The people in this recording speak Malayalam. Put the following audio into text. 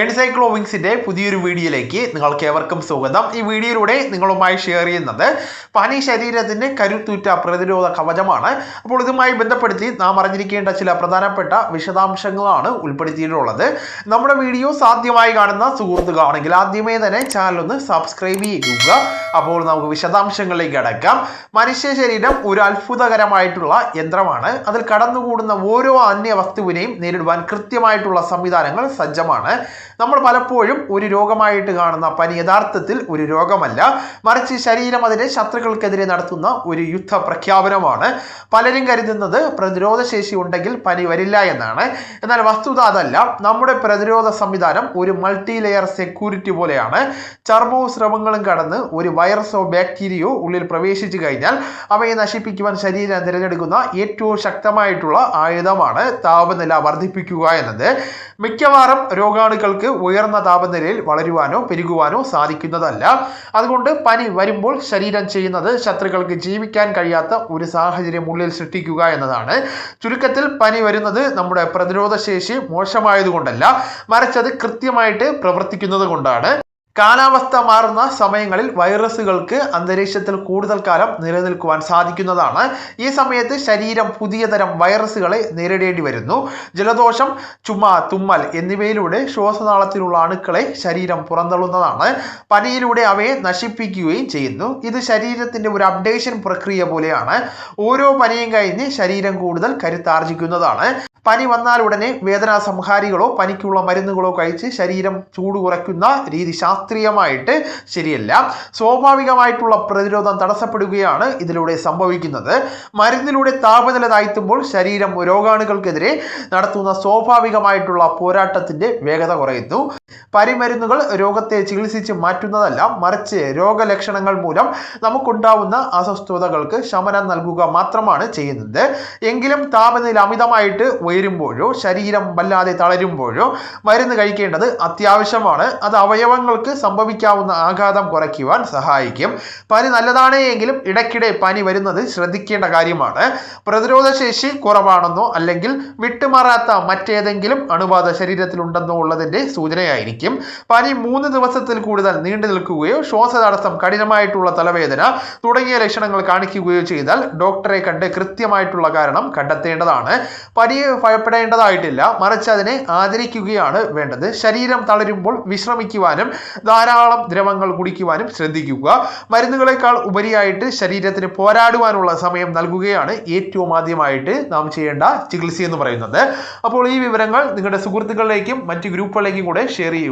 എൻസൈക്ലോവിങ്സിന്റെ പുതിയൊരു വീഡിയോയിലേക്ക് നിങ്ങൾക്ക് ഏവർക്കും സ്വാഗതം. ഈ വീഡിയോയിലൂടെ നിങ്ങളുമായി ഷെയർ ചെയ്യുന്നത് പനി ശരീരത്തിന് കരുത്തൂറ്റ പ്രതിരോധ കവചമാണ്. അപ്പോൾ ഇതുമായി ബന്ധപ്പെടുത്തി നാം അറിഞ്ഞിരിക്കേണ്ട ചില പ്രധാനപ്പെട്ട വിശദാംശങ്ങളാണ് ഉൾപ്പെടുത്തിയിട്ടുള്ളത്. നമ്മുടെ വീഡിയോ സാധ്യമായി കാണുന്ന സുഹൃത്തുക്കളാണെങ്കിൽ ആദ്യമേ തന്നെ ചാനൽ ഒന്ന് സബ്സ്ക്രൈബ് ചെയ്യുക. അപ്പോൾ നമുക്ക് വിശദാംശങ്ങളിലേക്ക് അടക്കാം. മനുഷ്യ ശരീരം ഒരു അത്ഭുതകരമായിട്ടുള്ള യന്ത്രമാണ്. അതിൽ കടന്നുകൂടുന്ന ഓരോ അന്യ വസ്തുവിനെയും നേരിടുവാൻ കൃത്യമായിട്ടുള്ള സംവിധാനങ്ങൾ സജ്ജമാണ്. നമ്മൾ പലപ്പോഴും ഒരു രോഗമായിട്ട് കാണുന്ന പനി യഥാർത്ഥത്തിൽ ഒരു രോഗമല്ല. മറിച്ച് ശരീരം അതിന്റെ ശത്രുക്കൾക്കെതിരെ നടത്തുന്ന ഒരു യുദ്ധ പ്രഖ്യാപനമാണ് പലരും കരുതുന്നത് പ്രതിരോധശേഷി ഉണ്ടെങ്കിൽ പനി വരില്ല എന്നാണ്. എന്നാൽ വസ്തുത അതല്ല. നമ്മുടെ പ്രതിരോധ സംവിധാനം ഒരു മൾട്ടി ലെയർ സെക്യൂരിറ്റി പോലെയാണ്. ചർമ്മവും സ്രവങ്ങളും കടന്ന് ഒരു വൈറസോ ബാക്ടീരിയയോ ഉള്ളിൽ പ്രവേശിച്ചു കഴിഞ്ഞാൽ അവയെ നശിപ്പിക്കുവാൻ ശരീരം തിരഞ്ഞെടുക്കുന്ന ഏറ്റവും ശക്തമായിട്ടുള്ള ആയുധമാണ് താപനില വർദ്ധിപ്പിക്കുക എന്നത്. മിക്കവാറും രോഗാണുക്കൾക്ക് ഉയർന്ന താപനിലയിൽ വളരുവാനോ പെരുകുവാനോ സാധിക്കുന്നതല്ല. അതുകൊണ്ട് പനി വരുമ്പോൾ ശരീരം ചെയ്യുന്നത് ശത്രുക്കൾക്ക് ജീവിക്കാൻ കഴിയാത്ത ഒരു സാഹചര്യം ഉള്ളിൽ സൃഷ്ടിക്കുക എന്നതാണ്. ചുരുക്കത്തിൽ പനി വരുന്നത് നമ്മുടെ പ്രതിരോധ ശേഷി മോശമായതുകൊണ്ടല്ല മറിച്ചത് കൃത്യമായിട്ട് പ്രവർത്തിക്കുന്നത് കൊണ്ടാണ് കാലാവസ്ഥ മാറുന്ന സമയങ്ങളിൽ വൈറസുകൾക്ക് അന്തരീക്ഷത്തിൽ കൂടുതൽ കാലം നിലനിൽക്കുവാൻ സാധിക്കുന്നതാണ്. ഈ സമയത്ത് ശരീരം പുതിയ തരം വൈറസുകളെ നേരിടേണ്ടി വരുന്നു. ജലദോഷം ചുമ തുമ്മൽ എന്നിവയിലൂടെ ശ്വാസനാളത്തിലുള്ള അണുക്കളെ ശരീരം പുറന്തള്ളുന്നതാണ്. പനിയിലൂടെ അവയെ നശിപ്പിക്കുകയും ചെയ്യുന്നു. ഇത് ശരീരത്തിന്റെ ഒരു അപ്ഡേഷൻ പ്രക്രിയ പോലെയാണ്. ഓരോ പനിയും കഴിഞ്ഞ് ശരീരം കൂടുതൽ കരുത്താർജിക്കുന്നതാണ്. പനി വന്നാൽ ഉടനെ വേദനാ സംഹാരികളോ പനിക്കുള്ള മരുന്നുകളോ കഴിച്ച് ശരീരം ചൂട് കുറയ്ക്കുന്ന രീതി ശാസ്ത്രീയമായിട്ട് ശരിയല്ല. സ്വാഭാവികമായിട്ടുള്ള പ്രതിരോധം തടസ്സപ്പെടുകയാണ് ഇതിലൂടെ സംഭവിക്കുന്നത്. മരുന്നിലൂടെ താപനില താഴ്ത്തുമ്പോൾ ശരീരം രോഗാണുക്കൾക്കെതിരെ നടത്തുന്ന സ്വാഭാവികമായിട്ടുള്ള പോരാട്ടത്തിന്റെ വേഗത കുറയുന്നു. പരിമരുന്നുകൾ രോഗത്തെ ചികിത്സിച്ച് മാറ്റുന്നതല്ല മറിച്ച് രോഗലക്ഷണങ്ങൾ മൂലം നമുക്കുണ്ടാവുന്ന അസ്വസ്ഥതകൾക്ക് ശമനം നൽകുക മാത്രമാണ് ചെയ്യുന്നത്. എങ്കിലും താപനില അമിതമായിട്ട് ഉയരുമ്പോഴോ ശരീരം വല്ലാതെ തളരുമ്പോഴോ മരുന്ന് കഴിക്കേണ്ടത് അത്യാവശ്യമാണ്. അത് അവയവങ്ങൾക്ക് സംഭവിക്കാവുന്ന ആഘാതം കുറയ്ക്കുവാൻ സഹായിക്കും. പനി നല്ലതാണ് എങ്കിലും ഇടയ്ക്കിടെ പനി വരുന്നത് ശ്രദ്ധിക്കേണ്ട കാര്യമാണ്. പ്രതിരോധശേഷി കുറവാണെന്നോ അല്ലെങ്കിൽ വിട്ടുമാറാത്ത മറ്റേതെങ്കിലും അണുബാധ ശരീരത്തിലുണ്ടെന്നോ ഉള്ളതിന്റെ സൂചനയായിരിക്കും. പനി മൂന്ന് ദിവസത്തിൽ കൂടുതൽ നീണ്ടു നിൽക്കുകയോ ശ്വാസതടസ്സം കഠിനമായിട്ടുള്ള തലവേദന തുടങ്ങിയ ലക്ഷണങ്ങൾ കാണിക്കുകയോ ചെയ്താൽ ഡോക്ടറെ കണ്ട് കൃത്യമായിട്ടുള്ള കാരണം കണ്ടെത്തേണ്ടതാണ്. പനിയെ ഭയപ്പെടേണ്ടതായിട്ടില്ല. മറിച്ച് അതിനെ ആദരിക്കുകയാണ് വേണ്ടത്. ശരീരം തളരുമ്പോൾ വിശ്രമിക്കുവാനും ധാരാളം ദ്രവങ്ങൾ കുടിക്കുവാനും ശ്രദ്ധിക്കുക. മരുന്നുകളെക്കാൾ ഉപരിയായിട്ട് ശരീരത്തിന് പോരാടുവാനുള്ള സമയം നൽകുകയാണ് ഏറ്റവും ആദ്യമായിട്ട് നാം ചെയ്യേണ്ട ചികിത്സ എന്ന് പറയുന്നത്. അപ്പോൾ ഈ വിവരങ്ങൾ നിങ്ങളുടെ സുഹൃത്തുക്കളിലേക്കും മറ്റ് ഗ്രൂപ്പുകളിലേക്കും കൂടെ ഷെയർ ചെയ്യുക.